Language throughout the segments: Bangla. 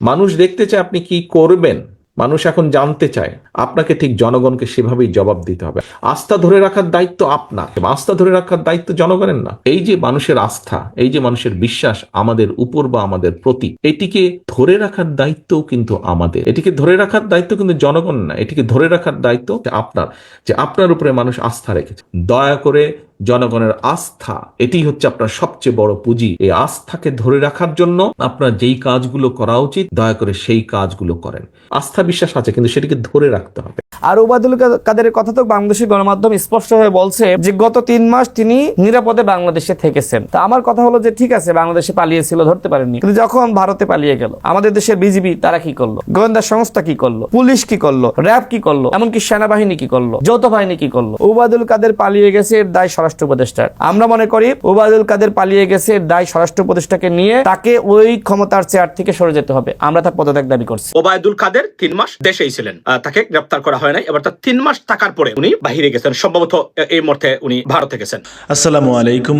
মানুষ দেখতে চায় আপনি কি করবেন, মানুষ এখন জানতে চায়। আপনাকে ঠিক জনগণকে সেভাবেই জবাব দিতে হবে। আস্থা ধরে রাখার দায়িত্ব আপনার। আস্থা ধরে রাখার দায়িত্ব জনগণের না। এই যে মানুষের আস্থা, এই যে মানুষের বিশ্বাস আমাদের উপর বা আমাদের প্রতি, এটিকে ধরে রাখার দায়িত্বও কিন্তু আমাদের। এটিকে ধরে রাখার দায়িত্ব কিন্তু জনগণ না। এটিকে ধরে রাখার দায়িত্ব আপনার, যে আপনার উপরে মানুষ আস্থা রেখেছে। দয়া করে জনগণের আস্থা, এটি হচ্ছে আপনার সবচেয়ে বড় পুঁজি। এই আস্থাকে ধরে রাখার জন্য আপনার যেই কাজগুলো করা উচিত, দয়া করে সেই কাজগুলো করেন। আস্থা বিশ্বাস আছে, কিন্তু সেটিকে ধরে রাখতে হবে। আর ওবায়দুল কা- কাদেরের কথা তো বাংলাদেশের গণমাধ্যম স্পষ্ট হয়ে বলছে যে, গত তিন মাস তিনি নিরাপদে বাংলাদেশে থেকেছেন। তা আমার কথা হলো যে, ঠিক আছে, বাংলাদেশে পালিয়েছিল, ধরতে পারেননি। কিন্তু যখন ভারতে পালিয়ে গেল, আমাদের দেশের বিজিবি, তারা কি করল? গোয়েন্দা সংস্থা কি করল? পুলিশ কি করল? র্যাব কি করল? এমনকি সেনাবাহিনী কি করল? যৌথ বাহিনী কি করল? ওবায়দুল কাদের পালিয়ে গেছে এর দায় স্বরাষ্ট্র উপদেষ্টার আমরা মনে করি ওবায়দুল কাদের পালিয়ে গেছে দায় স্বরাষ্ট্র উপদেষ্টাকে নিয়ে তাকে ওই ক্ষমতার চেয়ার থেকে সরে যেতে হবে। আমরা তার পদত্যাগ দাবি করছি। ওবায়দুল কাদের তিন মাস দেশেই ছিলেন। আহ, তাকে গ্রেপ্তার করা হয় নাই। এবার তার তিন মাস থাকার পরে উনি বাহিরে গেছেন। সম্ভবত এই মর্থে উনি ভারতে গেছেন। আসসালামু আলাইকুম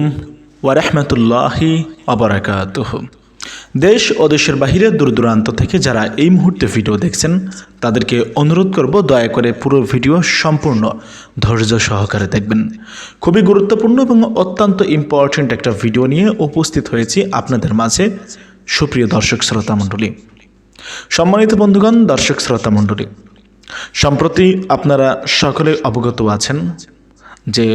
ওয়ারহমতুল্লাহি অবরাকাতুহ দেশ ও দেশের বাহিরে দূর দূরান্ত থেকে যারা এই মুহূর্তে ভিডিও দেখছেন, তাদেরকে অনুরোধ করব দয়া করে পুরো ভিডিও সম্পূর্ণ ধৈর্য সহকারে দেখবেন। খুবই গুরুত্বপূর্ণ এবং অত্যন্ত ইম্পর্ট্যান্ট একটা ভিডিও নিয়ে উপস্থিত হয়েছি আপনাদের মাঝে সুপ্রিয় দর্শক শ্রোতা মণ্ডলী। সম্মানিত বন্ধুগণ, দর্শক শ্রোতা মণ্ডলী, সম্প্রতি আপনারা সকলে অবগত আছেন যে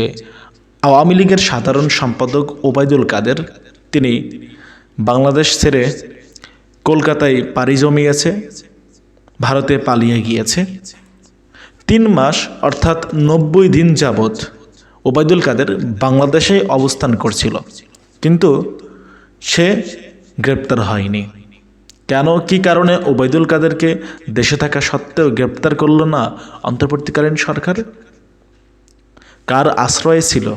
আওয়ামী লীগের সাধারণ সম্পাদক ওবায়দুল কাদের, তিনি বাংলাদেশ ছেড়ে কলকাতায় পাড়ি জমিয়েছে, ভারতে পালিয়ে গিয়েছে। তিন মাস অর্থাৎ নব্বই দিন যাবৎ ওবায়দুল কাদের বাংলাদেশে অবস্থান করছিল। কিন্তু সে গ্রেপ্তার হয়নি। কেন, কি কারণে ওবায়দুল কাদেরকে দেশে থাকা সত্ত্বেও গ্রেপ্তার করল না অন্তর্বর্তীকালীন সরকার? কার আশ্রয়ে ছিল?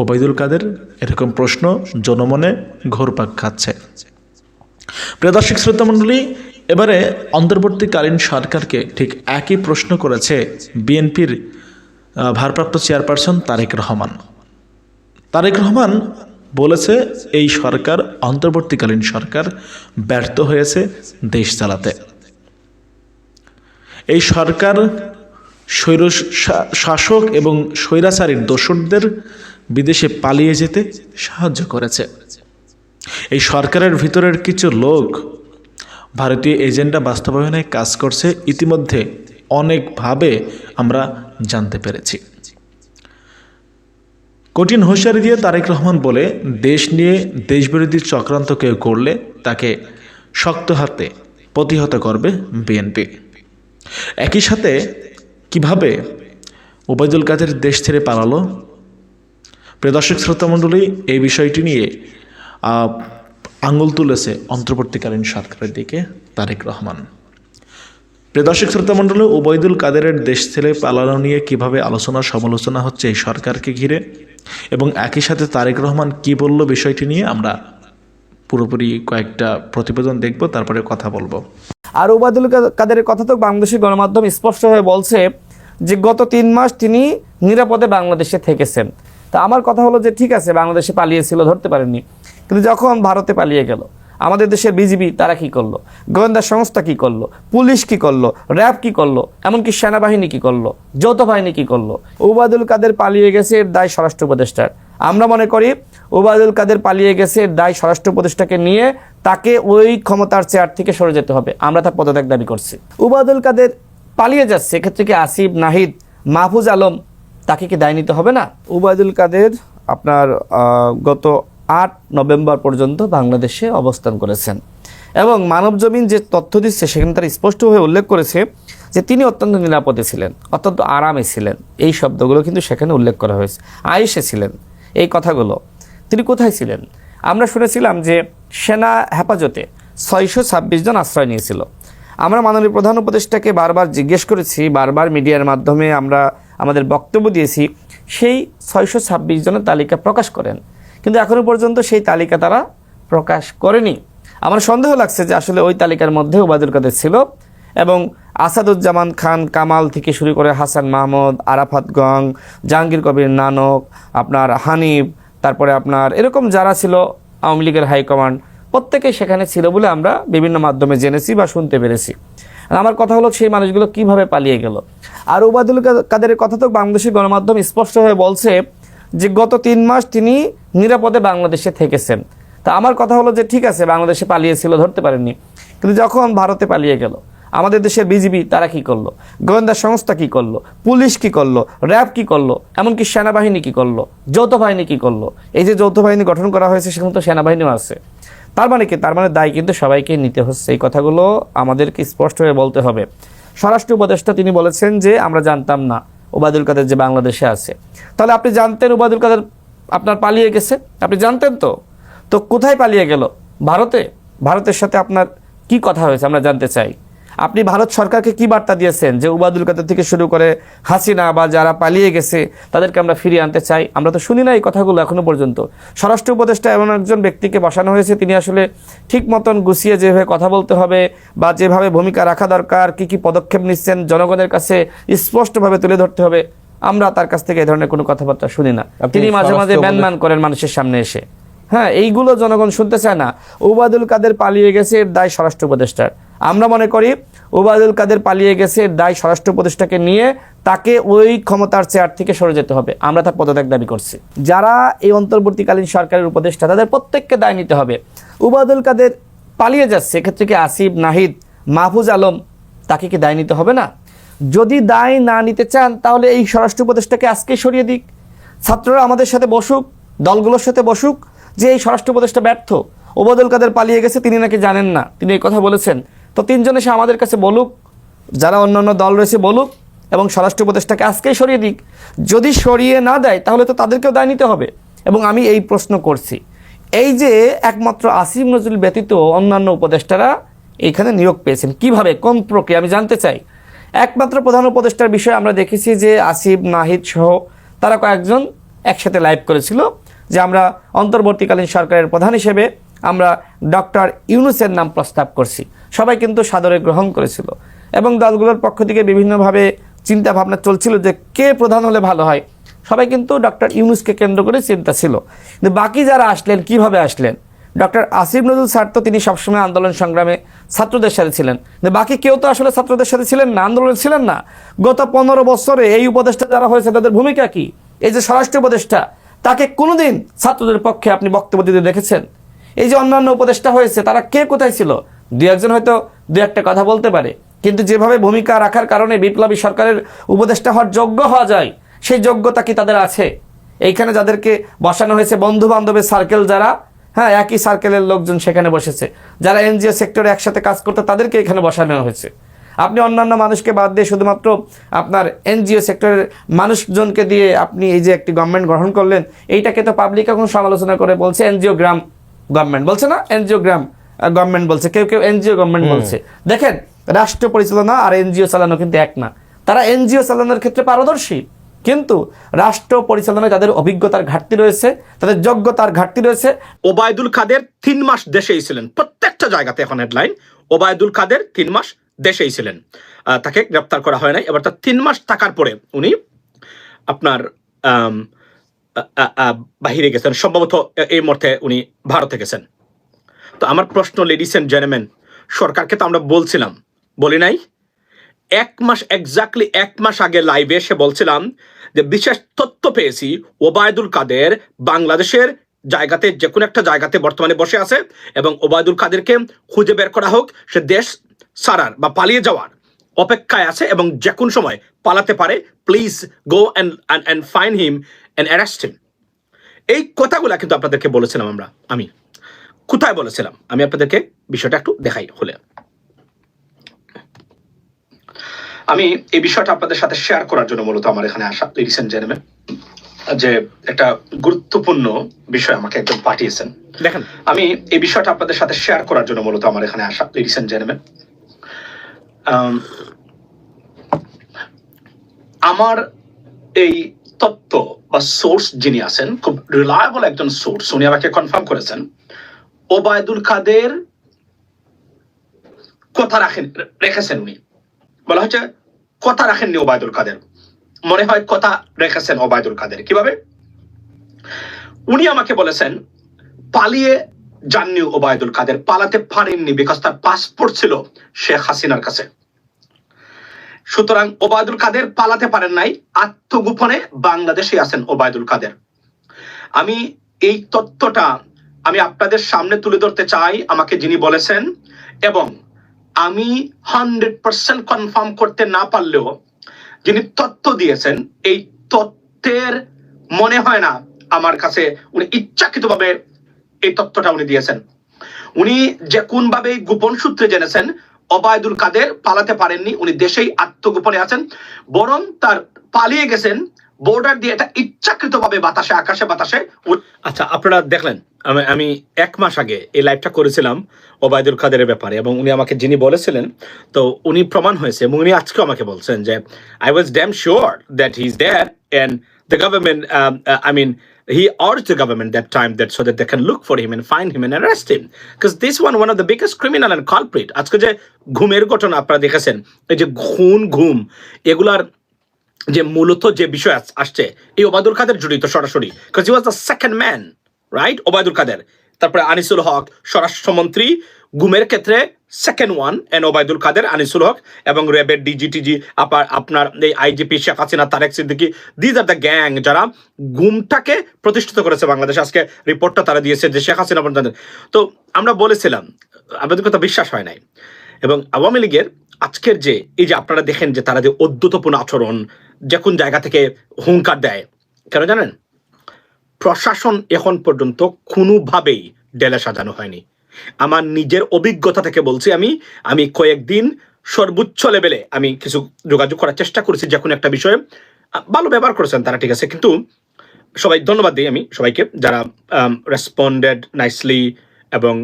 ওবায়দুল কাদের এরকম প্রশ্ন জনমনে ঘোরপাক খাচ্ছে। প্রিয় দর্শক, শ্রোতা মণ্ডলী, এবারে অন্তর্বর্তীকালীন সরকারকে ঠিক একই প্রশ্ন করেছে বিএনপির ভারপ্রাপ্ত চেয়ারপারসন তারেক রহমান। তারেক রহমান বলেছে, এই সরকার, অন্তর্বর্তীকালীন সরকার ব্যর্থ হয়েছে দেশ চালাতে। এই সরকার স্বৈর শাসক এবং স্বৈরাচারীর দোসরদের বিদেশে পালিয়ে যেতে সাহায্য করেছে। এই সরকারের ভিতরের কিছু লোক ভারতীয় এজেন্ডা বাস্তবায়নে কাজ করছে, ইতিমধ্যে অনেকভাবে আমরা জানতে পেরেছি। কঠিন হুঁশিয়ারি দিয়ে তারেক রহমান বলে, দেশ নিয়ে দেশবিরোধী চক্রান্ত কেউ করলে তাকে শক্ত হাতে প্রতিহত করবে বিএনপি। একই সাথে কীভাবে ওবায়দুল কাদের দেশ ছেড়ে পালালো প্রিয় দর্শক শ্রোতামণ্ডলী এই বিষয়টি নিয়ে আঙুল তুলেছে অন্তর্বর্তীকালীন সরকারের দিকে তারেক রহমান। প্রিয় দর্শক শ্রোতামণ্ডলী ওবায়দুল কাদেরের দেশ ছেড়ে পালানো নিয়ে কীভাবে আলোচনা, সমালোচনা হচ্ছে এই সরকারকে ঘিরে এবং একই সাথে তারেক রহমান কি বলল বিষয়টি নিয়ে আমরা পুরোপুরি কয়েকটা প্রতিবেদন দেখব, তারপরে কথা বলব। আর ওবায়দুল কাদেরের কথা তো বাংলাদেশের গণমাধ্যম স্পষ্ট হয়ে বলছে যে গত তিন মাস তিনি নিরাপদে বাংলাদেশে থেকেছেন। তা আমার কথা হলো যে ঠিক আছে, বাংলাদেশে পালিয়েছিল, ধরতে পারেননি। কিন্তু যখন ভারতে পালিয়ে গেল, আমাদের দেশের বিজিবি তারা কি করল? গোয়েন্দা সংস্থা কি করল? পুলিশ কি করল? র্যাব কি করল? এমনকি সেনাবাহিনী কি করল? যৌথ বাহিনী কি করল? ওবায়দুল কাদের পালিয়ে গেছে, এর দায় স্বরাষ্ট্র উপদেষ্টার। আমরা মনে করি, ওবায়দুল কাদের পালিয়ে গেছে, এর দায় স্বরাষ্ট্র উপদেষ্টাকে নিয়ে তাকে ওই ক্ষমতার চেয়ার থেকে সরে যেতে হবে। আমরা তার পদত্যাগ দাবি করছি। ওবায়দুল কাদের পালিয়ে যাচ্ছে, এক্ষেত্রে কি আসিফ, নাহিদ, মাহফুজ আলম তাকে কি দায় নিতে হবে না? উবায়দুল কাদের আপনার গত আট নভেম্বর পর্যন্ত বাংলাদেশে অবস্থান করেছেন। এবং মানবজমিন যে তথ্য দিচ্ছে, সেখানে তারা স্পষ্টভাবে উল্লেখ করেছে যে তিনি অত্যন্ত নিরাপদে ছিলেন, অত্যন্ত আরামে ছিলেন। এই শব্দগুলো কিন্তু সেখানে উল্লেখ করা হয়েছে। আয়েসে ছিলেন এই কথাগুলো। তিনি কোথায় ছিলেন? আমরা শুনেছিলাম যে সেনা হেফাজতে ছয়শো ছাব্বিশ জন আশ্রয় নিয়েছিল। আমরা মাননীয় প্রধান উপদেষ্টাকে বারবার জিজ্ঞেস করেছি, বারবার মিডিয়ার মাধ্যমে আমরা আমাদের বক্তব্য দিয়েছি, সেই ছয়শো ছাব্বিশ জনের তালিকা প্রকাশ করেন। কিন্তু এখনও পর্যন্ত সেই তালিকা তারা প্রকাশ করেনি। আমার সন্দেহ লাগছে যে আসলে ওই তালিকার মধ্যে ওবায়দুল কাদের ছিল এবং আসাদুজ্জামান খান কামাল থেকে শুরু করে হাসান মাহমুদ, আরাফাত গং, জাহাঙ্গীর কবির নানক, আপনার হানিফ, তারপরে আপনার এরকম যারা ছিল আওয়ামী লীগের হাইকমান্ড প্রত্যেকেই সেখানে ছিল বলে আমরা বিভিন্ন মাধ্যমে জেনেছি বা শুনতে পেরেছি। আর আমার কথা হলো সেই মানুষগুলো কীভাবে পালিয়ে গেল। আর ওবায়দুল কাদের কথা তো বাংলাদেশের গণমাধ্যম স্পষ্ট হয়ে বলছে যে গত তিন মাস তিনি নিরাপদে বাংলাদেশে থেকেছেন। তা আমার কথা হলো যে ঠিক আছে, বাংলাদেশে পালিয়েছিল, ধরতে পারেননি। কিন্তু যখন ভারতে পালিয়ে গেল আমাদের দেশের বিজিবি তারা কি করল? গোয়েন্দা সংস্থা কি করল? পুলিশ কি করল? র্যাব কি করল? এমনকি সেনাবাহিনী কি করল? যৌথ বাহিনী কি করল? এই যে যৌথ বাহিনী গঠন করা হয়েছে, সেখানে তো সেনাবাহিনীও আছে। তার মানে কি? তার মানে দায় কিন্তু সবাইকে নিতে হচ্ছে। এই কথাগুলো আমাদেরকে স্পষ্ট হয়ে বলতে হবে। স্বরাষ্ট্র উপদেষ্টা তিনি বলেছেন যে, আমরা জানতাম না ওবায়দুল কাদের যে বাংলাদেশে আছে। তাহলে আপনি জানতেন ওবায়দুল কাদের আপনার পালিয়ে গেছে? আপনি জানতেন তো? তো কোথায় পালিয়ে গেল? ভারতে? ভারতের সাথে আপনার কি কথা হয়েছে? আমরা জানতে চাই। আপনি ভারত সরকারকে কি বার্তা দিয়েছেন যে উবাদুল কাদের থেকে শুরু করে হাসিনা বা যারা পালিয়ে গেছে তাদেরকে আমরা ফিরিয়ে আনতে চাই? আমরা তো শুনি না এই কথাগুলো এখনও পর্যন্ত। স্বরাষ্ট্র উপদেষ্টা এমন একজন ব্যক্তিকে বসানো হয়েছে তিনি আসলে ঠিক মতন গুছিয়ে যেভাবে কথা বলতে হবে বা যেভাবে ভূমিকা রাখা দরকার কি কি পদক্ষেপ নিচ্ছেন জনগণের কাছে স্পষ্টভাবে তুলে ধরতে হবে আমরা তার কাছ থেকে এই ধরনের কোনো কথাবার্তা শুনি না। তিনি মাঝে মাঝে ম্যানম্যান করেন মানুষের সামনে এসে। হ্যাঁ এইগুলো জনগণ শুনতে চায় না। ওবায়দুল কাদের পালিয়ে গেছে এর দায় স্বরাষ্ট্র উপদেষ্টার। আমরা মনে করি ওবায়দুল কাদের পালিয়ে গেছে, দায় স্বরাষ্ট্র উপদেষ্টাকে নিয়ে তাকে ওই ক্ষমতার চেয়ার থেকে সরে যেতে হবে। আমরা তার পদত্যাগ দাবি করছি। যারা এই অন্তর্বর্তীকালীন সরকারের উপদেষ্টা, তাদের প্রত্যেককে দায় নিতে হবে। ওবায়দুল কাদের পালিয়ে যাচ্ছে, এক্ষেত্রে কি আসিফ, নাহিদ, মাহফুজ আলম তাকে কি দায় নিতে হবে না? যদি দায় না নিতে চান, তাহলে এই স্বরাষ্ট্র উপদেষ্টাকে আজকেই সরিয়ে দিক। ছাত্ররা আমাদের সাথে বসুক, দলগুলোর সাথে বসুক, যে এই স্বরাষ্ট্র উপদেষ্টা ব্যর্থ। ওবায়দুল কাদের পালিয়ে গেছে, তিনি নাকি জানেন না। তিনি এই কথা বলেছেন। তো তিনজন এসে আমাদের কাছে বলুক, যারা অন্যান্য দল রয়েছে বলুক এবং স্বরাষ্ট্র উপদেষ্টাকে আজকেই সরিয়ে দিক। যদি সরিয়ে না দেয়, তাহলে তো তাদেরকেও দায় নিতে হবে। এবং আমি এই প্রশ্ন করছি। এই যে একমাত্র আসিম নজরুল ব্যতীত অন্যান্য উপদেষ্টারা এইখানে নিয়োগ পেয়েছেন, কীভাবে, কোন প্রক্রিয়া, আমি জানতে চাই। একমাত্র প্রধান উপদেষ্টার বিষয়ে আমরা দেখেছি যে আসিফ, নাহিদ সহ তারা কয়েকজন একসাথে লাইভ করেছিল, যে আমরা অন্তর্বর্তীকালীন সরকারের প্রধান হিসেবে আমরা ডক্টর ইউনুসের নাম প্রস্তাব করছি। সবাই কিন্তু সাদরে গ্রহণ করেছিল। এবং দলগুলোর পক্ষ থেকে বিভিন্নভাবে চিন্তা ভাবনা চলছিল যে কে প্রধান হলে ভালো হয়। সবাই কিন্তু ডক্টর ইউনুসকে কেন্দ্র করে চিন্তা ছিল। কিন্তু বাকি যারা আসলেন, কীভাবে আসলেন? ডক্টর আসিফ নজরুল স্যার তো তিনি সবসময় আন্দোলন সংগ্রামে ছাত্রদের সাথে ছিলেন। বাকি কেউ তো আসলে ছাত্রদের সাথে ছিলেন না, আন্দোলনে ছিলেন না। গত পনেরো বছরে এই উপদেষ্টা যারা হয়েছে, তাদের ভূমিকা কি? এই যে স্বরাষ্ট্র উপদেষ্টা, তাকে কোনোদিন ছাত্রদের পক্ষে আপনি বক্তব্য দিতে দেখেছেন? এই যে অন্যান্য উপদেষ্টা হয়েছে, তারা কে কোথায় ছিল? দু একজন হয়তো দু একটা কথা বলতে পারে। কিন্তু যেভাবে ভূমিকা রাখার কারণে বিপ্লবী সরকারের উপদেষ্টা হওয়ার যোগ্য হওয়া যায়, সেই যোগ্যতা কি তাদের আছে? এইখানে যাদেরকে বসানো হয়েছে বন্ধু বান্ধবের সার্কেল যারা হ্যাঁ একই সার্কেলের লোকজন সেখানে বসেছে। যারা এনজিও সেক্টরে একসাথে কাজ করতো, তাদেরকে এখানে বসানো হয়েছে। আপনি অন্যান্য মানুষকে বাদ দিয়ে শুধুমাত্র আপনার এনজিও সেক্টরের মানুষজনকে দিয়ে আপনি এই যে একটি গভর্নমেন্ট গ্রহণ করলেন, এইটাকে তো পাবলিক এখন সমালোচনা করে বলছে এনজিও গ্রাম। গভর্নমেন্ট বলছে না এনজিও গ্রাম গভর্নমেন্ট বলছে কেউ কেউ এনজিও গভর্নমেন্ট বলছে। দেখেন রাষ্ট্র পরিচালনা আর এনজিও চালানো কিন্তু এক না। তারা এনজিও চালানোর ক্ষেত্রে পারদর্শী। কিন্তু রাষ্ট্র পরিচালনায় তাদের অভিজ্ঞতার ঘাটতি রয়েছে তাদের যোগ্যতার ঘাটতি রয়েছে। ওবায়দুল কাদের তিন মাস দেশেই ছিলেন। প্রত্যেকটা জায়গাতে এখন হেডলাইন ওবায়দুল কাদের তিন মাস দেশেই ছিলেন। আহ, তাকে গ্রেপ্তার করা হয় নাই। এবার তার তিন মাস থাকার পরে উনি আপনার বাহিরে গেছেন। সম্ভবত এই মুহূর্তে উনি ভারতে গেছেন। তো আমার প্রশ্ন লেডিস এন্ড জেন্টলম্যান সরকারকে তো আমরা বলছিলাম, বলি নাই? এক মাস এক্স্যাক্টলি এক মাস আগে লাইভে এসে বলছিলাম যে বিশেষ তথ্য পেয়েছি, ওবায়দুল কাদের বাংলাদেশের জায়গাতে, যে কোনো একটা জায়গাতে বর্তমানে বসে আছে এবং ওবায়দুল কাদেরকে খুঁজে বের করা হোক, সে দেশ সারার বা পালিয়ে যাওয়ার অপেক্ষায় আছে এবং যে কোনো সময় পালাতে পারে please go and and fine him and arrest him এই কথাগুলো কিন্তু আপনাদেরকে বলেছিলাম আমরা আমি। কোথায় বলেছিলাম? আমি আপনাদেরকে বিষয়টা একটু দেখাই হলে। আমি এই বিষয়টা আপনাদের সাথে শেয়ার করার জন্য মূলত আমার এখানে আসা। এন্ড জেন্টলম্যান যে একটা গুরুত্বপূর্ণ বিষয় আমাকে একদম পাঠিয়েছেন। দেখেন। আমি এই বিষয়টা আপনাদের সাথে শেয়ার করার জন্য মূলত আমার এখানে আসা। এন্ড জেন্টলম্যান আমার এই তত্ত্ব বা সোর্স যিনি আছেন, খুব রিলায়েবল একজন সোর্স উনি আমাকে কনফার্ম করেছেন, ওবায়দুল কাদের কথা রাখেন, রেখেছেন উনি। বলা হচ্ছে, কথা রাখেননি ওবায়দুল কাদের। মনে হয় কথা রেখেছেন ওবায়দুল কাদের। কীভাবে? উনি আমাকে বলেছেন, পালিয়ে যাননি ওবায়দুল কাদের, পালাতে পারেননি বিকজ তার পাসপোর্ট ছিল শেখ হাসিনার কাছে। সুতরাং ওবায়দুল কাদের পালাতে পারেন নাই, আত্মগোপনে বাংলাদেশে আছেন ওবায়দুল কাদের। আমি এই তথ্যটা আমি আপনাদের সামনে তুলে ধরতে চাই, আমাকে যিনি বলেছেন, এবং আমি হান্ড্রেড পার্সেন্ট কনফার্ম করতে না পারলেও যিনি তথ্য দিয়েছেন, এই তথ্যের মনে হয় না আমার কাছে উনি ইচ্ছাকৃতভাবে এই তথ্যটা উনি দিয়েছেন। উনি যে কোন ভাবে গোপন সূত্রে জেনেছেন অবায়দুল কাদের পালাতে পারেননি, উনি দেশেই আত্মগোপনে আছেন। বরং তার পালিয়ে গেছেন বর্ডার দিয়ে এটা ইচ্ছাকৃতভাবে বাতাসে, আকাশে বাতাসে। আচ্ছা আপনারা দেখলেন, আমি আমি এক মাস আগে এই লাইভটা করেছিলাম ওবায়দুল কাদেরের ব্যাপারে, এবং উনি আমাকে যিনি বলেছিলেন, তো উনি প্রমাণ হয়েছে, এবং উনি আজকে আমাকে বলছেন যে I was damn sure that he is there and the government I mean he urged the government that time that so that they can look for him and find him and arrest him. Because this one one of the biggest criminal and culprit, আজকে যে ঘুমের ঘটনা আপনারা দেখেছেন, এই যে খুন ঘুম, এগুলার যে মূলত যে বিষয় আসছে, এই ওবায়দুল কাদের জড়িত সরাসরি because he was the second man right Obaidul Quader. তারপরে আনিসুল হক, স্বরাষ্ট্রমন্ত্রী গুমের ক্ষেত্রে second one and Obaidul Quader Anisul Haque এবং র্যাবের ডিজিটিজি আপার আপনার এই IGP Sheikh Hasina Tarek Siddiqui these are the gang যারা গুমটাকে প্রতিষ্ঠিত করেছে বাংলাদেশ। আজকে রিপোর্টটা তারা দিয়েছে যে শেখ হাসিনা পর্যন্ত। তো আমরা বলেছিলাম, আমাদের কথা বিশ্বাস হয় নাই। এবং আওয়ামী লীগের আজকের যে, এই যে আপনারা দেখেন যে তারা যে অদ্যতপূর্ণ আচরণ, যে কোন জায়গা থেকে হুঙ্কার দেয়, কেন জানেন? প্রশাসন এখন পর্যন্ত কোনোভাবেই ডেলে সাজানো হয়নি। আমার নিজের অভিজ্ঞতা থেকে বলছি আমি আমি কয়েকদিন সর্বোচ্চ লেভেলে আমি কিছু যোগাযোগ করার চেষ্টা করেছি যে কোনো একটা বিষয়ে। ভালো ব্যবহার করেছেন তারা, ঠিক আছে। কিন্তু সবাই ধন্যবাদ দিই আমি সবাইকে যারা রেসপন্ডেড নাইসলি এবং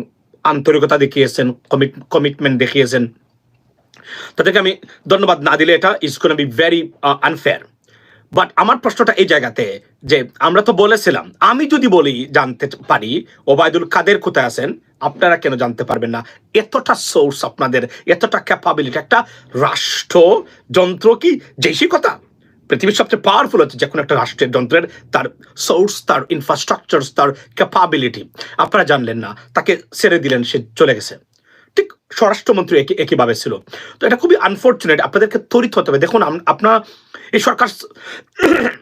আন্তরিকতা দেখিয়েছেন কমিট কমিটমেন্ট দেখিয়েছেন। তাদেরকে আমি ধন্যবাদ না দিলে এটা ইজ কোন বি ভেরি আনফেয়ার বাট আমার প্রশ্নটা এই জায়গাতে যে আমরা তো বলেছিলাম, আমি যদি বলি, জানতে পারি, ওবায়দুল কাদের কোথায় আছেন? আপনারা কেন জানতে পারবেন না? এতটা সোর্স আপনাদের, এতটা ক্যাপাবিলিটি একটা রাষ্ট্র যন্ত্র কি? কথা। পৃথিবীর সবচেয়ে পাওয়ারফুল হচ্ছে যে কোনো একটা রাষ্ট্রের যন্ত্রের তার সোর্স তার ইনফ্রাস্ট্রাকচার তার ক্যাপাবিলিটি আপনারা জানলেন না, তাকে ছেড়ে দিলেন, সে চলে গেছে। ঠিক স্বরাষ্ট্রমন্ত্রী একই একইভাবে ছিল। তো এটা খুবই আনফর্চুনেট আপনাদেরকে তরিত হতে হবে। দেখুন আপনার, এই সরকার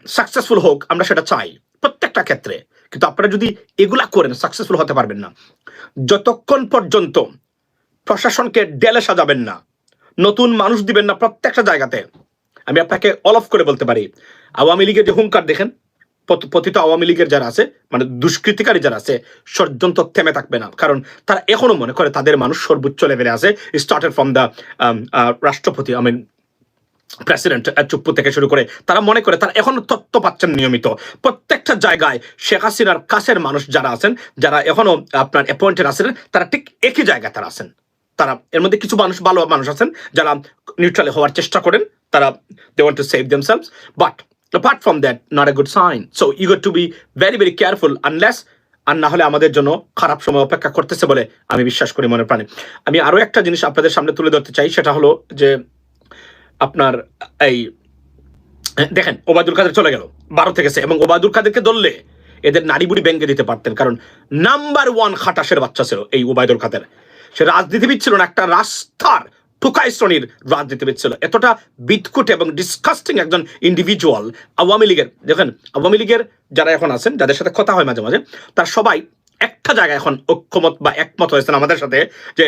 সাকসেসফুল হোক, আমরা সেটা চাই প্রত্যেকটা ক্ষেত্রে। কিন্তু আপনারা যদি এগুলা করেন সাকসেসফুল হতে পারবেন না। যতক্ষণ পর্যন্ত প্রশাসনকে ডেলে সাজাবেন না, নতুন মানুষ দিবেন না প্রত্যেকটা জায়গাতে, আমি আপনাকে অলফ করে বলতে পারি, আওয়ামী লীগের যে হুঙ্কার দেখেন, পত- পতিত আওয়ামী লীগের যারা আছে মানে দুষ্কৃতিকারী যারা আছে, ষড়যন্ত্র থেমে থাকবে না। কারণ তারা এখনও মনে করে তাদের মানুষ সর্বোচ্চ লেভেলে আছে স্টার্টেড ফ্রম দ্য রাষ্ট্রপতি আই মিন প্রেসিডেন্ট চুপ্পু থেকে শুরু করে তারা মনে করে তারা এখনও তথ্য পাচ্ছেন নিয়মিত। প্রত্যেকটা জায়গায় শেখ হাসিনার কাছের মানুষ যারা আছেন, যারা এখনও আপনার অ্যাপয়েন্টেড আছেন, তারা ঠিক একই জায়গায় তারা আছেন। তারা এর মধ্যে কিছু মানুষ, ভালো মানুষ আছেন, যারা নিউট্রাল হওয়ার চেষ্টা করেন, তারা they want to save themselves but apart from that not a good sign so you got to be very very careful, unless, আর না হলে আমাদের জন্য খারাপ সময় অপেক্ষা করতেছে বলে আমি বিশ্বাস করি মনে প্রাণে। আমি আরও একটা জিনিস আপনাদের সামনে তুলে ধরতে চাই, সেটা হলো যে আপনার, এই, দেখেন, ওবায়দুল কাদের চলে গেল ভারতে গেছে এবং ওবায়দুল কাদেরকে ধরলে এদের নারী বুড়ি ব্যাংকে দিতে পারতেন, কারণ নাম্বার ওয়ান খাটাসের বাচ্চা ছিল এই ওবায়দুল কাদের। সে রাজনীতিবিদ ছিল না, একটা রাস্তার ঠুকাই শ্রেণির রাজনীতিবিদ ছিল। এতটা বিদকুট এবং ডিসকাস্টিং একজন ইন্ডিভিজুয়াল আওয়ামী লীগের, দেখেন, আওয়ামী লীগের যারা এখন আছেন, যাদের সাথে কথা হয় মাঝে মাঝে, তার সবাই একটা জায়গায় এখন ঐক্যমত বা একমত হয়েছেন আমাদের সাথে যে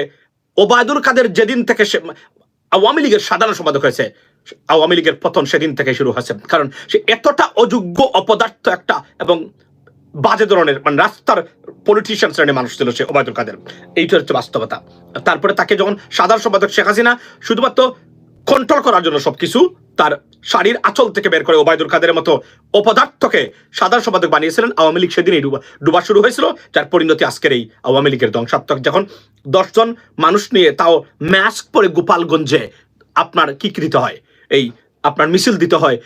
ওবায়দুল কাদের যেদিন থেকে সে আওয়ামী লীগের সাধারণ সম্পাদক হয়েছে। আওয়ামী লীগের পতন সেদিন থেকে শুরু হয়েছে। কারণ সে এতটা অযোগ্য অপদার্থ একটা এবং বাজে ধরনের মানে রাস্তার পলিটিশিয়ান শ্রেণির মানুষ ছিল সে, ওবায়দুল কাদের। এইটা হচ্ছে বাস্তবতা। তারপরে তাকে যখন সাধারণ সম্পাদক শেখ হাসিনা শুধুমাত্র কন্ট্রোল করার জন্য সবকিছু, তার শাড়ির আঁচল থেকে বের করে ওবায়দুল কাদের মতো অপদার্থকে সাধারণ সম্পাদক বানিয়েছিলেন আওয়ামী লীগ সেদিনই ডুবা ডুবা শুরু হয়েছিল। যার পরিণতি আজকের এই আওয়ামী লীগের ধ্বংসাত্মক। যখন দশজন মানুষ নিয়ে তাও মাস্ক পরে গোপালগঞ্জে আপনার কি কৃত হয়? এই আপনার মিছিল দিতে হয়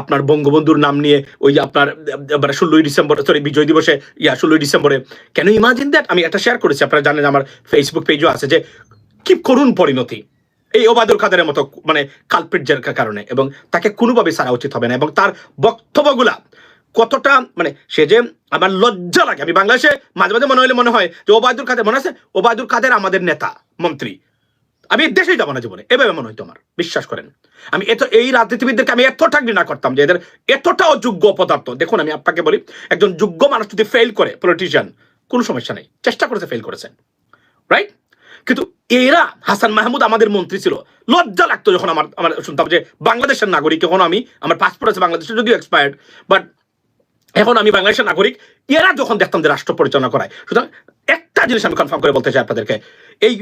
আপনার বঙ্গবন্ধুর নাম নিয়ে ওই আপনার ষোলোই ডিসেম্বর সরি বিজয় দিবসে, ইয়া, ষোলোই ডিসেম্বরে। কেন ইমাজিন দ্যাট আমি একটা শেয়ার করেছি। আপনারা জানেন আমার ফেসবুক পেজও আছে যে কি করুন পরিণতি। এই ওবায়দুল কাদের মতো মানে কালপিটের কারণে এবং তাকে কোনোভাবে সারা উচিত হবে না এবং তার বক্তব্যগুলা কতটা মানে সে যে আমার লজ্জা লাগে। আমি বাংলাদেশে মাঝে মাঝে মনে হলে মনে হয় যে ওবায়দুল কাদের, মনে আছে? ওবায়দুল কাদের আমাদের নেতা, মন্ত্রী। আমি দেশেই যাব না জীবনে। এভাবে মনে হইতো আমার বিশ্বাস করেন। আমি এত, এই রাজনীতিবিদদেরকে আমি এতটা ঘৃণা করতাম যে এদের এতটা অযোগ্য পদার্থ। দেখুন, আমি আপনাকে বলি, একজন যোগ্য মানুষ যদি ফেল করে পলিটিশিয়ান কোনো সমস্যা নেই। চেষ্টা করেছে ফেল করেছেন রাইট কিন্তু এরা হাসান মাহমুদ আমাদের মন্ত্রী ছিল। লজ্জা লাগতো যখন আমার আমার শুনতাম যে বাংলাদেশের নাগরিক, এখন আমি আমার পাসপোর্ট আছে বাংলাদেশে, যদিও এক্সপায়ার্ড বাট এখন আমি বাংলাদেশের নাগরিক, এরা যখন দেখতাম যে রাষ্ট্র পরিচালনা করায়। সুতরাং একটা জিনিস আমি কনফার্ম করে বলতে চাই আপনাদেরকে, এই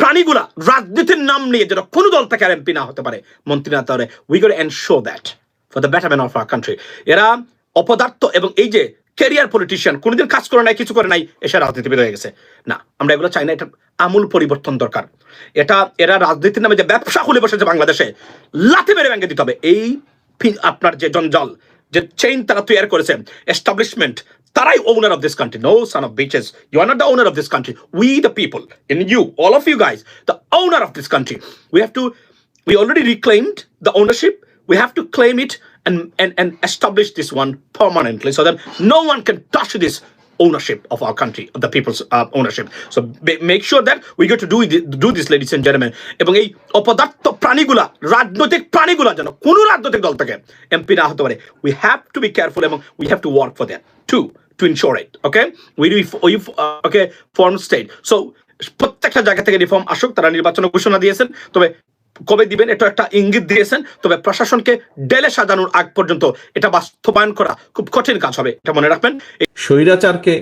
প্রাণীগুলা রাজনীতির নাম নিয়ে যেটা কোনো দল থেকে আর এমপি না হতে পারে, মন্ত্রী না পারে we got and show that for the betterment of our country এরা অপদার্থ এবং এই যে ক্যারিয়ার পলিটিশিয়ান কোনোদিন কাজ করে নাই, কিছু করে নাই, এসে রাজনীতিবিদ হয়ে গেছে। না, আমরা এগুলো চাই না, এটা আমূল পরিবর্তন দরকার। এটা, এরা রাজনীতির নামে যে ব্যবসা খুলে বসেছে বাংলাদেশে, লাথি মেরে ভেঙে দিতে হবে। এই আপনার যে জঞ্জাল, যে চেইন তারা তৈরি করেছে এস্টাবলিশমেন্ট তারাই owner of this country no son of bitches you are not the owner of this country we the people in you all of you guys the owner of this country we have to we already reclaimed the ownership. We have to claim it and, and, and establish this one permanently so that no one can touch this ownership of our country, of the people's uh, ownership. So be- make sure that we get to do, do this, ladies and gentlemen. এবং এই অপদার্থ প্রাণীগুলা রাজনৈতিক প্রাণীগুলা যেন কোনো রাজনৈতিক দল থেকে এমপি না হতে পারে we have to be careful এবং we have to work for that to to ensure it okay we we okay form state so প্রত্যেকটা জায়গা থেকে রিফর্ম আসুক তারা নির্বাচনের ঘোষণা দিয়েছেন তবে কবে দিবেন? এটা একটা ইঙ্গিত দিয়েছেন। তবে প্রশাসনকে ডেলে সাজানোর আগ পর্যন্ত এটা বাস্তবায়ন করা খুব কঠিন কাজ হবে, এটা মনে রাখবেন। স্বৈরাচারকে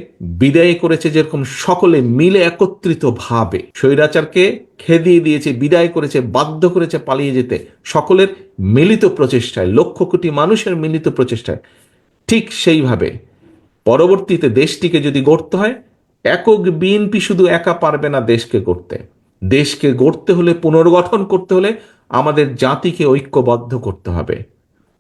বিদায় করেছে যেরকম সকলে মিলে একত্রিত ভাবে। স্বৈরাচারকে খেদিয়ে দিয়েছে, বিদায় করেছে, বাধ্য করেছে পালিয়ে যেতে সকলের মিলিত প্রচেষ্টায়, লক্ষ কোটি মানুষের মিলিত প্রচেষ্টায়। ঠিক সেইভাবে পরবর্তীতে দেশটিকে যদি গড়তে হয়, একক বিএনপি শুধু একা পারবে না দেশকে গড়তে। দেশকে গড়তে হলে, পুনর্গঠন করতে হলে আমাদের জাতিকে ঐক্যবদ্ধ করতে হবে।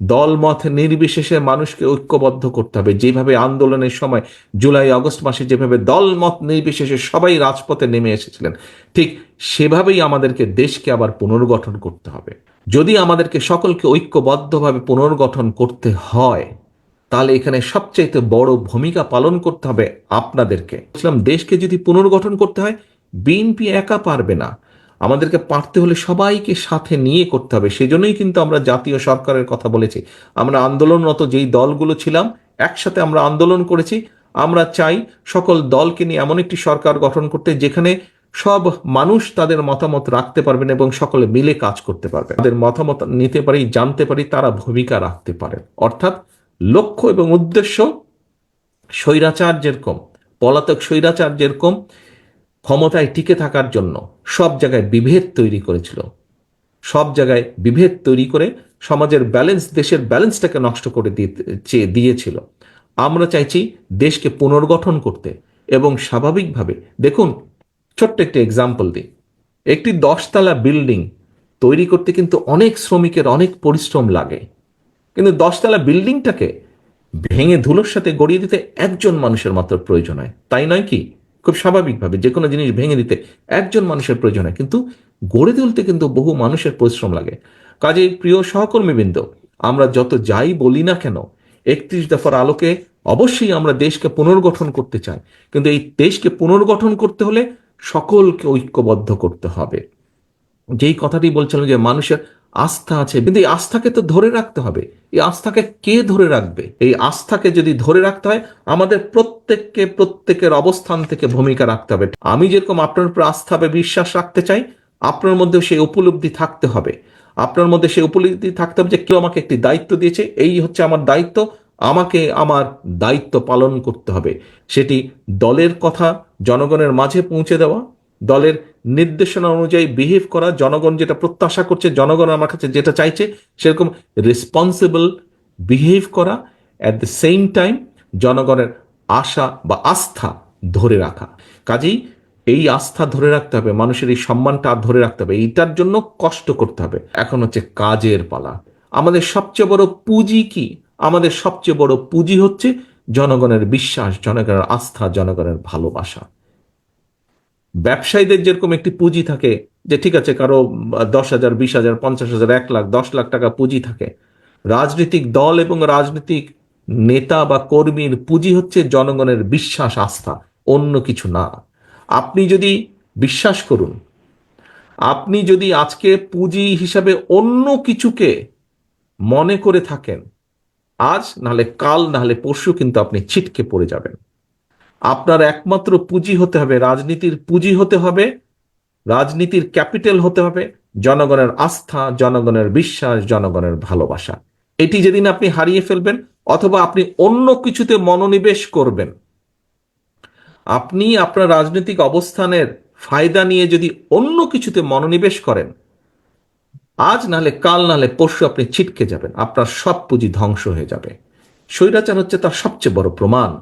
দলমত নির্বিশেষে মানুষকে ঐক্যবদ্ধ করতে হবে। যেভাবে আন্দোলনের সময় জুলাই, আগস্ট মাসে যেভাবে দলমত নির্বিশেষে সবাই রাজপথে নেমে এসেছিলেন, ঠিক সেভাবেই আমাদেরকে দেশকে আবার পুনর্গঠন করতে হবে। যদি আমাদেরকে সকলকে ঐক্যবদ্ধভাবে পুনর্গঠন করতে হয়, তাহলে এখানে সবচাইতে বড় ভূমিকা পালন করতে হবে আপনাদেরকে। বলছিলাম, দেশকে যদি পুনর্গঠন করতে হয় বিএনপি একা পারবে না। আমাদেরকে পারতে হলে সবাইকে সাথে নিয়ে করতে হবে। সেজন্যই কিন্তু আমরা জাতীয় সরকারের কথা বলেছি। আমরা আন্দোলনরত যেই দলগুলো ছিলাম, একসাথে আমরা আন্দোলন করেছি। আমরা চাই সকল দলকে নিয়ে এমন একটি সরকার গঠন করতে, যেখানে সব মানুষ তাদের মতামত রাখতে পারবেন এবং সকলে মিলে কাজ করতে পারবে তাদের মতামত নিতে পারি, জানতে পারি, তারা ভূমিকা রাখতে পারে। অর্থাৎ লক্ষ্য এবং উদ্দেশ্য স্বৈরাচার যেরকম, পলাতক স্বৈরাচার যেরকম ক্ষমতায় টিকে থাকার জন্য সব জায়গায় বিভেদ তৈরি করেছিল। সব জায়গায় বিভেদ তৈরি করে সমাজের ব্যালেন্স দেশের ব্যালেন্সটাকে নষ্ট করে চেয়ে দিয়েছিল। আমরা চাইছি দেশকে পুনর্গঠন করতে এবং স্বাভাবিকভাবে, দেখুন, ছোট্ট একটি এক্সাম্পল দিই। একটি দশতলা বিল্ডিং তৈরি করতে কিন্তু অনেক শ্রমিকের অনেক পরিশ্রম লাগে। কিন্তু দশতলা বিল্ডিংটাকে ভেঙে ধুলোর সাথে গড়িয়ে দিতে একজন মানুষের মাত্র প্রয়োজন হয়। তাই নয় কি? খুব স্বাভাবিকভাবে যে কোনো জিনিস ভেঙে দিতে একজন মানুষের প্রয়োজন হয়। কিন্তু গড়ে তুলতে কিন্তু বহু মানুষের পরিশ্রম লাগে। কাজে প্রিয় সহকর্মীবৃন্দ, আমরা যত যাই বলি না কেন, একত্রিশ দফার আলোকে অবশ্যই আমরা দেশকে পুনর্গঠন করতে চাই। কিন্তু এই দেশকে পুনর্গঠন করতে হলে সকলকে ঐক্যবদ্ধ করতে হবে। যেই কথাটি বলছিলাম যে মানুষের আস্থা আছে। কিন্তু এই আস্থাকে তো ধরে রাখতে হবে। এই আস্থাকে কে ধরে রাখবে? এই আস্থাকে যদি ধরে রাখতে হয়, আমাদের প্রত্যেককে প্রত্যেকের অবস্থান থেকে ভূমিকা রাখতে হবে। আমি যেরকম আপনার উপর আস্থা বা বিশ্বাস রাখতে চাই, আপনার মধ্যে সেই উপলব্ধি থাকতে হবে। আপনার মধ্যে সেই উপলব্ধি থাকতে হবে যে কেউ আমাকে একটি দায়িত্ব দিয়েছে, এই হচ্ছে আমার দায়িত্ব, আমাকে আমার দায়িত্ব পালন করতে হবে। সেটি দলের কথা, জনগণের মাঝে পৌঁছে দেওয়া, দলের নির্দেশনা অনুযায়ী বিহেভ করা, জনগণ যেটা প্রত্যাশা করছে, জনগণ আমার কাছে যেটা চাইছে, সেরকম রেসপন্সিবল বিহেভ করা অ্যাট দ্য সেম টাইম জনগণের আশা বা আস্থা ধরে রাখা। কাজেই এই আস্থা ধরে রাখতে হবে, মানুষের এই সম্মানটা ধরে রাখতে হবে, এইটার জন্য কষ্ট করতে হবে। এখন হচ্ছে কাজের পালা। আমাদের সবচেয়ে বড় পুঁজি কি? আমাদের সবচেয়ে বড় পুঁজি হচ্ছে জনগণের বিশ্বাস, জনগণের আস্থা, জনগণের ভালোবাসা। ব্যবসায়ীদের যেরকম একটি পুঁজি থাকে, যে ঠিক আছে, কারও দশ হাজার, বিশ হাজার, পঞ্চাশ হাজার, এক লাখ, দশ লাখ টাকা পুঁজি থাকে। রাজনৈতিক দল এবং রাজনৈতিক নেতা বা কর্মীর পুঁজি হচ্ছে জনগণের বিশ্বাস, আস্থা, অন্য কিছু না। আপনি যদি বিশ্বাস করুন, আপনি যদি আজকে পুঁজি হিসাবে অন্য কিছুকে মনে করে থাকেন, আজ নাহলে কাল নাহলে পরশু কিন্তু আপনি ছিটকে পড়ে যাবেন। আপনার একমাত্র পুঁজি হতে হবে, রাজনীতির পুঁজি হতে হবে, রাজনীতির ক্যাপিটাল হতে হবে, জনগণের আস্থা, জনগণের বিশ্বাস, জনগণের ভালোবাসা। এটি যেদিন আপনি হারিয়ে ফেলবেন অথবা আপনি অন্য কিছুতে মনোনিবেশ করবেন। আপনি আপনার রাজনৈতিক অবস্থানের ফায়দা নিয়ে যদি অন্য কিছুতে মনোনিবেশ করেন, আজ নাহলে কাল নাহলে পরশু আপনি ছিটকে যাবেন, আপনার সব পুঁজি ধ্বংস হয়ে যাবে। স্বৈরাচার হচ্ছে তার সবচেয়ে বড় প্রমাণ।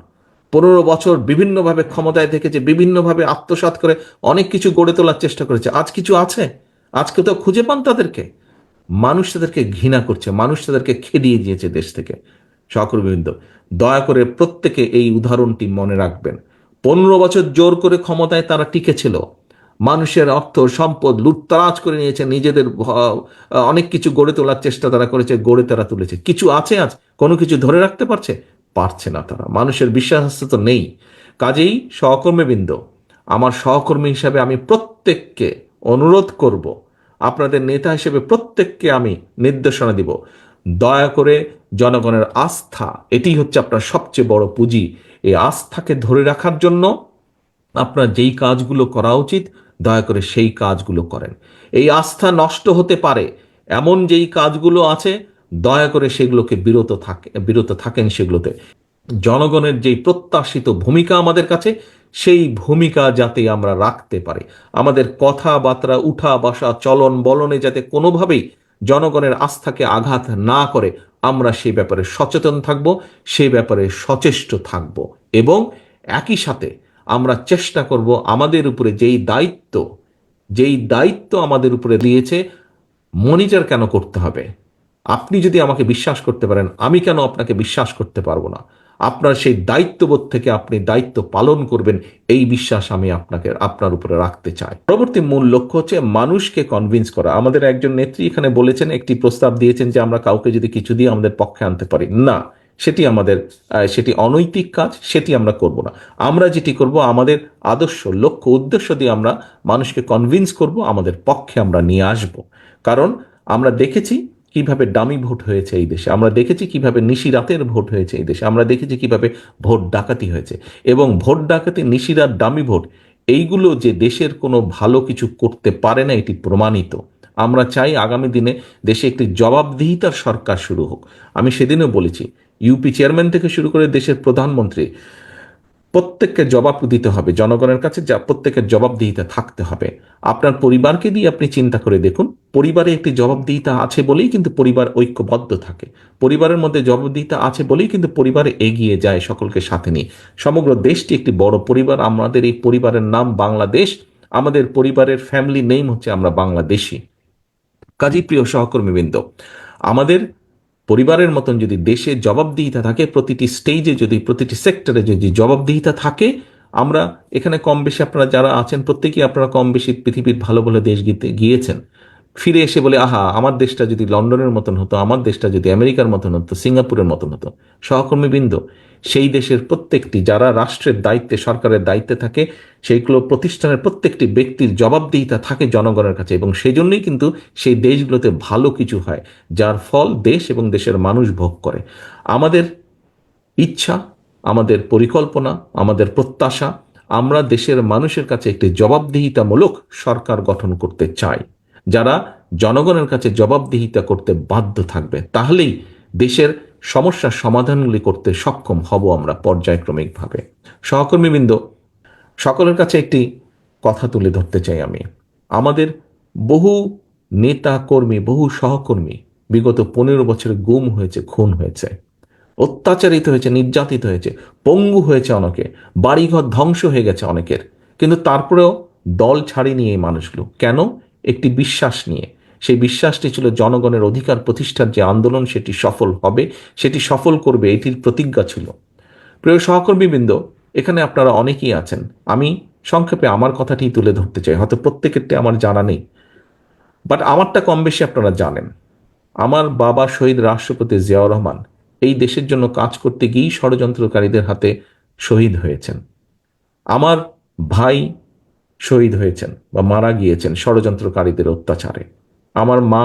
পনেরো বছর বিভিন্নভাবে ক্ষমতায় থেকেছে, বিভিন্নভাবে আত্মসাৎ করে অনেক কিছু গড়ে তোলার চেষ্টা করেছে। আজ কিছু আছে? আজকে তো খুঁজে পান তাদেরকে। মানুষ তাদেরকে ঘৃণা করছে, মানুষ তাদেরকে খেদিয়ে দিয়েছে দেশ থেকে। সকর্মীবৃন্দ দয়া করে প্রত্যেকে এই উদাহরণটি মনে রাখবেন। পনেরো বছর জোর করে ক্ষমতায় তারা টিকেছিল। মানুষের অর্থ, সম্পদ লুটতারাজ করে নিয়েছে, নিজেদের অনেক কিছু গড়ে তোলার চেষ্টা তারা করেছে, গড়ে তারা তুলেছে। কিছু আছে আজ? কোনো কিছু ধরে রাখতে পারছে? পারছে না তারা। মানুষের বিশ্বাস তো নেই। কাজেই সহকর্মীবৃন্দ, আমার সহকর্মী হিসাবে আমি প্রত্যেককে অনুরোধ করব, আপনাদের নেতা হিসেবে প্রত্যেককে আমি নির্দেশনা দিব। দয়া করে জনগণের আস্থা, এটি হচ্ছে আপনার সবচেয়ে বড় পুঁজি। এই আস্থাকে ধরে রাখার জন্য আপনার যেই কাজগুলো করা উচিত, দয়া করে সেই কাজগুলো করেন। এই আস্থা নষ্ট হতে পারে, এমন যেই কাজগুলো আছে দয়া করে সেগুলোকে বিরত থাকে, বিরত থাকেন সেগুলোতে। জনগণের যেই প্রত্যাশিত ভূমিকা আমাদের কাছে, সেই ভূমিকা যাতে আমরা রাখতে পারি। আমাদের কথাবার্তা উঠা বসা চলন বলনে যাতে কোনোভাবেই জনগণের আস্থাকে আঘাত না করে, আমরা সেই ব্যাপারে সচেতন থাকব সেই ব্যাপারে সচেষ্ট থাকব এবং একই সাথে আমরা চেষ্টা করব আমাদের উপরে যেই দায়িত্ব যেই দায়িত্ব আমাদের উপরে দিয়েছে, মনিটর কেন করতে হবে? আপনি যদি আমাকে বিশ্বাস করতে পারেন, আমি কেন আপনাকে বিশ্বাস করতে পারব না? আপনার সেই দায়িত্ববোধ থেকে আপনি দায়িত্ব পালন করবেন, এই বিশ্বাস আমি আপনাকে, আপনার উপরে রাখতে চাই। পরবর্তী মূল লক্ষ্য হচ্ছে মানুষকে কনভিন্স করা। আমাদের একজন নেত্রী এখানে বলেছেন, একটি প্রস্তাব দিয়েছেন যে আমরা কাউকে যদি কিছু দিয়ে আমাদের পক্ষে আনতে পারি। না, সেটি আমাদের সেটি অনৈতিক কাজ, সেটি আমরা করব না। আমরা যেটি করব, আমাদের আদর্শ, লক্ষ্য, উদ্দেশ্য দিয়ে আমরা মানুষকে কনভিন্স করব, আমাদের পক্ষে আমরা নিয়ে আসব। কারণ আমরা দেখেছি কীভাবে ডামি ভোট হয়েছে এই দেশে? আমরা দেখেছি কীভাবে নিশিরাতের ভোট হয়েছে এই দেশে। আমরা দেখেছি কীভাবে ভোট ডাকাতি হয়েছে। এবং ভোট ডাকাতি, নিশিরাত ডামি ভোট, এইগুলো যে দেশের কোনো ভালো কিছু করতে পারে না, এটি প্রমাণিত। আমরা চাই আগামী দিনে দেশে একটি জবাবদিহিতার সরকার শুরু হোক। আমি সেদিনও বলেছি, ইউপি চেয়ারম্যান থেকে শুরু করে দেশের প্রধানমন্ত্রী প্রত্যেককে জবাব দিতে হবে। জনগণের কাছে যা প্রত্যেকের জবাবদিহিতা থাকতে হবে। আপনার পরিবারকে দিয়ে আপনি চিন্তা করে দেখুন। পরিবারে একটি জবাবদিহিতা আছে বলেই কিন্তু পরিবার ঐক্যবদ্ধ থাকে। পরিবারের মধ্যে জবাবদিহিতা আছে বলেই কিন্তু পরিবারে এগিয়ে যায় সকলকে সাথে নিয়ে। সমগ্র দেশটি একটি বড় পরিবার। আমাদের এই পরিবারের নাম বাংলাদেশ। আমাদের পরিবারের ফ্যামিলি নেম হচ্ছে আমরা বাংলাদেশি। কাজী প্রিয় সহকর্মীবৃন্দ, আমাদের পরিবারের মতন যদি দেশে জবাবদিহিতা থাকে, প্রতিটি স্টেজে যদি, প্রতিটি সেক্টরে যদি জবাবদিহিতা থাকে, আমরা এখানে কম বেশি আপনারা যারা আছেন, প্রত্যেকেই আপনারা কম বেশি পৃথিবীর ভালো ভালো দেশ গিয়েছেন। ফিরে এসে বলে, আহা, আমার দেশটা যদি লন্ডনের মতন হতো, আমার দেশটা যদি আমেরিকার মতন হতো, সিঙ্গাপুরের মতন হতো, সহকর্মীবৃন্দ, সেই দেশের প্রত্যেকটি, যারা রাষ্ট্রের দায়িত্বে, সরকারের দায়িত্বে থাকে, সেইগুলো প্রতিষ্ঠানের প্রত্যেকটি ব্যক্তির জবাবদিহিতা থাকে জনগণের কাছে এবং সেই জন্যই কিন্তু সেই দেশগুলোতে ভালো কিছু হয়, যার ফল দেশ এবং দেশের মানুষ ভোগ করে। আমাদের ইচ্ছা, আমাদের পরিকল্পনা, আমাদের প্রত্যাশা, আমরা দেশের মানুষের কাছে একটি জবাবদিহিতামূলক সরকার গঠন করতে চাই। যারা জনগণের কাছে জবাবদিহিতা করতে বাধ্য থাকবে, তাহলেই দেশের সমস্যার সমাধানগুলি করতে সক্ষম হব আমরা পর্যায়ক্রমিকভাবে। সহকর্মীবৃন্দ, সকলের কাছে একটি কথা তুলে ধরতে চাই আমি। আমাদের বহু নেতা কর্মী, বহু সহকর্মী বিগত পনেরো বছরে গুম হয়েছে, খুন হয়েছে, অত্যাচারিত হয়েছে, নির্যাতিত হয়েছে, পঙ্গু হয়েছে অনেকে, বাড়িঘর ধ্বংস হয়ে গেছে অনেকের। কিন্তু তারপরেও দল ছাড়েনি এই মানুষগুলো। কেন? একটি বিশ্বাস নিয়ে। সেই বিশ্বাসটি ছিল জনগণের অধিকার প্রতিষ্ঠার যে আন্দোলন, সেটি সফল হবে, সেটি সফল করবে, এটির প্রতিজ্ঞা ছিল। প্রিয় সহকর্মীবৃন্দ, এখানে আপনারা অনেকেই আছেন। আমি সংক্ষেপে আমার কথাটি তুলে ধরতে চাই। হয়তো প্রত্যেকেরটি আমার জানা নেই। বাট আমারটা কম বেশি আপনারা জানেন। আমার বাবা শহীদ রাষ্ট্রপতি জিয়াউর রহমান এই দেশের জন্য কাজ করতে গিয়েই ষড়যন্ত্রকারীদের হাতে শহীদ হয়েছেন। আমার ভাই শহীদ হয়েছেন বা মারা গিয়েছেন ষড়যন্ত্রকারীদের অত্যাচারে। আমার মা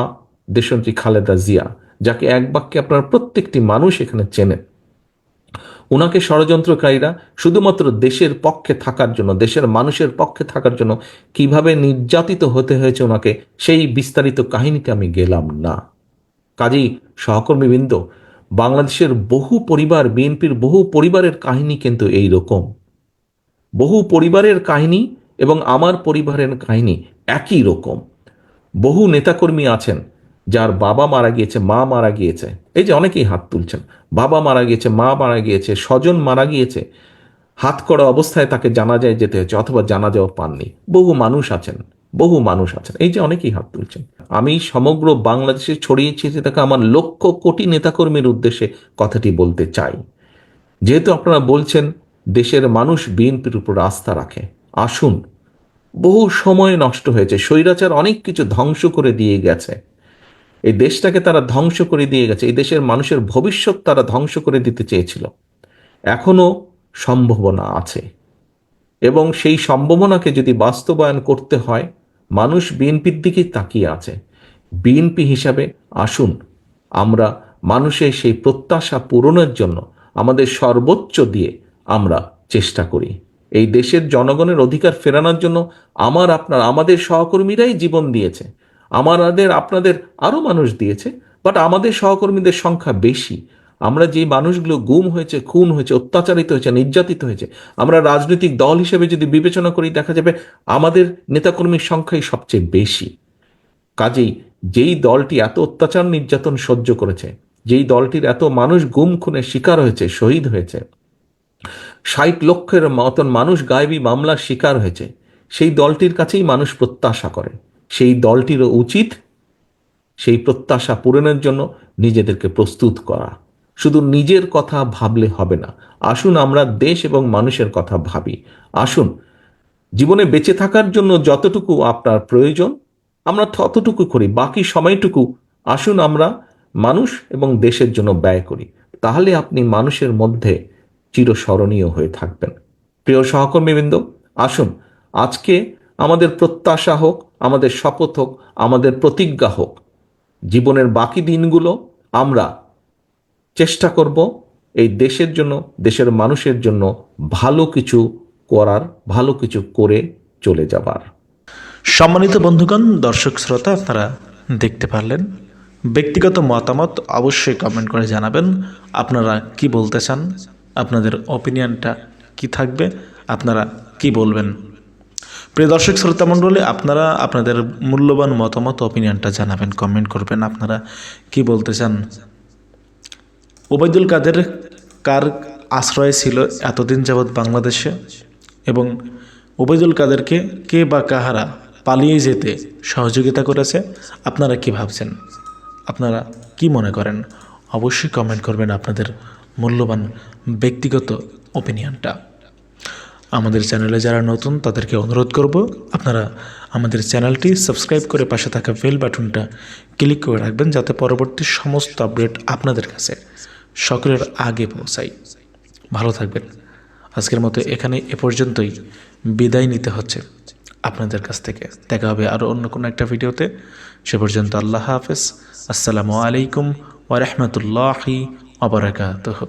দেশন্ত্রী খালেদা জিয়া, যাকে এক বাক্যে আপনার প্রত্যেকটি মানুষ এখানে চেনেন ওনাকে ষড়যন্ত্রকারীরা শুধুমাত্র দেশের পক্ষে থাকার জন্য, দেশের মানুষের পক্ষে থাকার জন্য কীভাবে নির্যাতিত হতে হয়েছে ওনাকে সেই বিস্তারিত কাহিনীতে আমি গেলাম না। কাজেই সহকর্মীবৃন্দ, বাংলাদেশের বহু পরিবার, বিএনপির বহু পরিবারের কাহিনী কিন্তু এই রকম বহু পরিবারের কাহিনী এবং আমার পরিবারের কাহিনী একই রকম। বহু নেতাকর্মী আছেন যার বাবা মারা গিয়েছে, মা মারা গিয়েছে। এই যে অনেকেই হাত তুলছেন। বাবা মারা গিয়েছে, মা মারা গিয়েছে, স্বজন মারা গিয়েছে। হাত করা অবস্থায় তাকে জানাজায় যেতে হয়েছে অথবা জানাজাও পাননি। বহু মানুষ আছেন, বহু মানুষ আছেন। এই যে অনেকেই হাত তুলছেন। আমি সমগ্র বাংলাদেশে ছড়িয়ে ছিটিয়ে থাকা আমার লক্ষ কোটি নেতাকর্মীর উদ্দেশ্যে কথাটি বলতে চাই। যেহেতু আপনারা বলছেন, দেশের মানুষ বিএনপির উপর আস্থা রাখে। আসুন। বহু সময় নষ্ট হয়েছে। স্বৈরাচার অনেক কিছু ধ্বংস করে দিয়ে গেছে। এই দেশটাকে তারা ধ্বংস করে দিয়ে গেছে। এই দেশের মানুষের ভবিষ্যৎ তারা ধ্বংস করে দিতে চেয়েছিল। এখনও সম্ভাবনা আছে। এবং সেই সম্ভাবনাকে যদি বাস্তবায়ন করতে হয়, মানুষ বিএনপির দিকেই তাকিয়ে আছে। বিএনপি হিসাবে আসুন। আমরা মানুষের সেই প্রত্যাশা পূরণের জন্য আমাদের সর্বোচ্চ দিয়ে আমরা চেষ্টা করি। এই দেশের জনগণের অধিকার ফেরানোর জন্য আমার আপনার, আমাদের সহকর্মীরাই জীবন দিয়েছে। আমাদের, আপনাদের আরও মানুষ দিয়েছে বাট আমাদের সহকর্মীদের সংখ্যা বেশি। আমরা যে মানুষগুলো গুম হয়েছে, খুন হয়েছে, অত্যাচারিত হয়েছে, নির্যাতিত হয়েছে, আমরা রাজনৈতিক দল হিসেবে যদি বিবেচনা করি, দেখা যাবে আমাদের নেতাকর্মীর সংখ্যাই সবচেয়ে বেশি। কাজেই যেই দলটি এত অত্যাচার, নির্যাতন সহ্য করেছে, যেই দলটির এত মানুষ গুম, খুনের শিকার হয়েছে, শহীদ হয়েছে ষাট লক্ষের মতন মানুষ গায়েবী মামলার শিকার হয়েছে। সেই দলটির কাছেই মানুষ প্রত্যাশা করে। সেই দলটিরও উচিত সেই প্রত্যাশা পূরণের জন্য নিজেদেরকে প্রস্তুত করা। শুধু নিজের কথা ভাবলে হবে না। আসুন আমরা দেশ এবং মানুষের কথা ভাবি। আসুন, জীবনে বেঁচে থাকার জন্য যতটুকু আপনার প্রয়োজন, আমরা ততটুকু করি। বাকি সময়টুকু আসুন আমরা মানুষ এবং দেশের জন্য ব্যয় করি। তাহলে আপনি মানুষের মধ্যে চিরস্মরণীয় হয়ে থাকবেন। প্রিয় সহকর্মীবৃন্দ, আসুন, আজকে আমাদের প্রত্যাশা হোক, আমাদের শপথ হোক, আমাদের প্রতিজ্ঞা হোক, জীবনের বাকি দিনগুলো আমরা চেষ্টা করব এই দেশের জন্য, দেশের মানুষের জন্য ভালো কিছু করার, ভালো কিছু করে চলে যাবার। সম্মানিত বন্ধুগণ, দর্শক শ্রোতা, আপনারা দেখতে পারলেন, ব্যক্তিগত মতামত অবশ্যই কমেন্ট করে জানাবেন। আপনারা কি বলতে চান? আপনাদের অপিনিয়নটা কি থাকবে, আপনারা কি বলবেন? প্রিয় দর্শক, শ্রোতা মণ্ডলী, আপনারা আপনাদের মূল্যবান মতামত অপিনিয়নটা জানাবেন কমেন্ট করবেন। আপনারা কি বলতে চান? ওবায়দুল কাদের কার আশ্রয় ছিল এতদিন যাবৎ বাংলাদেশে? এবং ওবায়দুল কাদেরকে কে বা কাহারা পালিয়ে যেতে সহযোগিতা করেছে? আপনারা কি ভাবছেন? আপনারা কি মনে করেন? অবশ্যই কমেন্ট করবেন আপনাদের মূল্যবান ব্যক্তিগত ওপিনিয়নটা আমাদের চ্যানেলে যারা নতুন, তাদেরকে অনুরোধ করব, আপনারা আমাদের চ্যানেলটি সাবস্ক্রাইব করে পাশে থাকা বেল বাটনটা ক্লিক করে রাখবেন, যাতে পরবর্তী সমস্ত আপডেট আপনাদের কাছে সকলের আগে পৌঁছায়। ভালো থাকবেন। আজকের মতো এখানে এ পর্যন্তই। বিদায় নিতে হচ্ছে আপনাদের কাছ থেকে। দেখা হবে আরও অন্য কোনো একটা ভিডিওতে। সে পর্যন্ত আল্লাহ হাফেজ। আসসালামু আলাইকুম ওরহমতুল্লাহি অবরাকাতহ